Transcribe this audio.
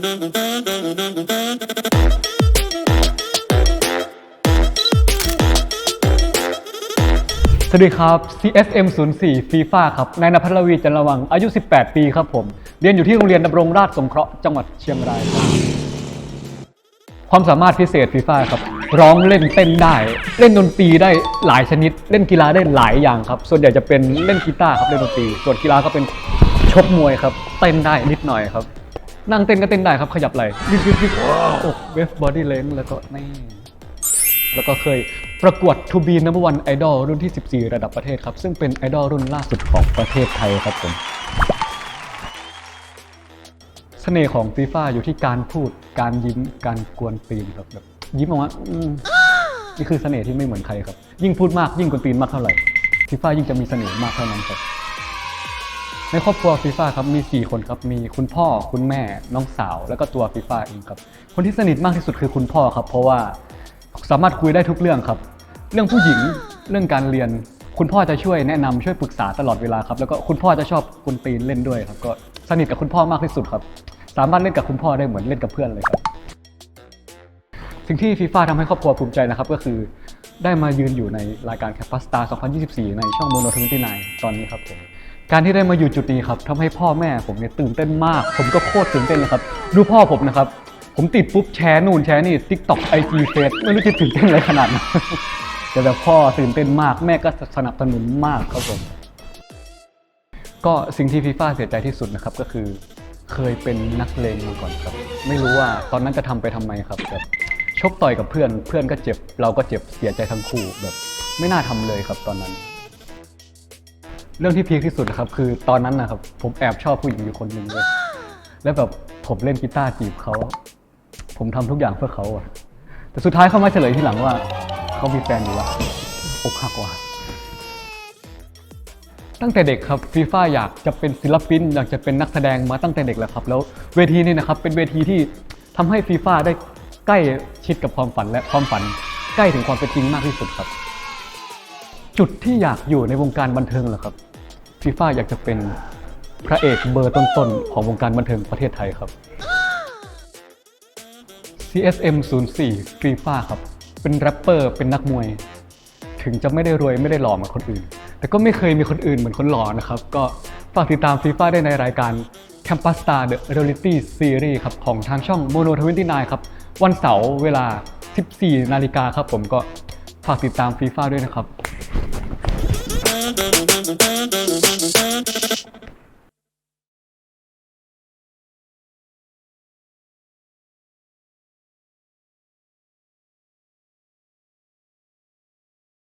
สวัสดีครับ CSM 04 FIFA ครับ นายนภัทรวีจันระวัง อายุ 18 ปีครับผม เรียนอยู่ที่โรงเรียนดำรงราชสงเคราะห์ จังหวัดเชียงรายครับความสามารถพิเศษฟีฟ่าครับ ร้องเล่นเต้นได้ เล่นดนตรีได้หลายชนิด เล่นกีฬาได้หลายอย่างครับ ส่วนใหญ่จะเป็นเล่นกีตาร์ครับเล่นดนตรี ส่วนกีฬาก็เป็นชกมวยครับ เต้นได้นิดหน่อยครับ นั่งเต้นก็เต้นได้ครับขยับไหล่วิบวิบวิบอกเวฟบอดี้เลนแล้วก็นี่แล้วก็เคยประกวด To Be Number One Idol รุ่นที่ 14 ระดับประเทศครับ ซึ่งเป็นไอดอลรุ่นล่าสุดของประเทศไทยครับผมเสน่ห์ของฟีฟ่าอยู่ที่การพูด การยิ้ม การกวนตีนครับแบบยิ้มออกมาอืมนี่คือเสน่ห์ที่ไม่เหมือนใครครับ ยิ่งพูดมากยิ่งกวนตีนมากเท่าไหร่ฟีฟ่ายิ่งจะมีเสน่ห์มากเท่านั้นครับ ในครอบครัวฟีฟ่าครับมี 4 คนครับมีคุณพ่อคุณแม่น้องสาว แล้วก็ตัวฟีฟ่าเองครับ คนที่สนิทมากที่สุดคือคุณพ่อครับ เพราะว่าสามารถคุยได้ทุกเรื่องครับ เรื่องผู้หญิงเรื่องการเรียน คุณพ่อจะช่วยแนะนำช่วยปรึกษาตลอดเวลาครับ แล้วก็คุณพ่อจะชอบกุนตีนเล่นด้วยครับ ก็สนิทกับคุณพ่อมากที่สุดครับ สามารถเล่นกับคุณพ่อได้เหมือนเล่นกับเพื่อนเลยครับ สิ่งที่ฟีฟ่าทำให้ครอบครัวภูมิใจนะครับ ก็คือ ได้มายืนอยู่ในรายการแคป a สตาร์2024 ในช่องโมโนทวินตี้ตอนนี้ครับผมการที่ได้มาอยู่จุดนี้ครับทำให้พ่อแม่ผมเนี่ยตื่นเต้นมาก ผมก็โคตรตื่นเต้นเลยครับ ดูพ่อผมนะครับ ผมติดปุ๊บแชร์นู่นแชร์นี่ TikTok IG เฟซไม่รู้จะตื่นเต้นอะไรขนาดนั้นแต่แบบพ่อตื่นเต้นมากแม่ก็สนับสนุนมากครับผมก็สิ่งที่ฟีฟ่าเสียใจที่สุดนะครับก็คือ เคยเป็นนักเลงมาก่อนครับ ไม่รู้ว่าตอนนั้นจะทำไปทำไมครับแบบ ชกต่อยกับเพื่อนเพื่อนก็เจ็บ เราก็เจ็บเสียใจทั้งคู่แบบไม่น่าทำเลยครับตอนนั้น เรื่องที่พีคที่สุดนะครับ คือตอนนั้นนะครับผมแอบชอบผู้หญิงอยู่คนหนึ่งเลยแล้วแบบผมเล่นกีตาร์จีบเขาผมทำทุกอย่างเพื่อเขาอะแต่สุดท้ายเขามาเฉลยทีหลังว่าเขามีแฟนอยู่ว่ะอกหักว่ะตั้งแต่เด็กครับฟีฟ่าอยากจะเป็นศิลปิน อยากจะเป็นนักแสดงมาตั้งแต่เด็กแล้วครับ แล้วเวทีนี้นะครับเป็นเวทีที่ทำให้ฟีฟ่าได้ ใกล้ชิดกับความฝันและความฝันใกล้ถึงความเป็นจริงมากที่สุดครับ จุดที่อยากอยู่ในวงการบันเทิงเหรอครับฟีฟ่าอยากจะเป็นพระเอกเบอร์ต้นๆของวงการบันเทิงประเทศไทยครับ CSM 04ฟีฟ่าครับ เป็นแรปเปอร์เป็นนักมวย ถึงจะไม่ได้รวยไม่ได้หล่อเหมือนคนอื่น แต่ก็ไม่เคยมีคนอื่นเหมือนคนหล่อนะครับ ก็ฝากติดตามฟีฟ่าได้ในรายการ Campus Star The Reality Series ครับ ของทางช่อง Mono 29 ครับ วันเสาร์เวลา 14 นาฬิกาครับผมก็ฝากติดตามฟีฟ่าด้วยนะครับ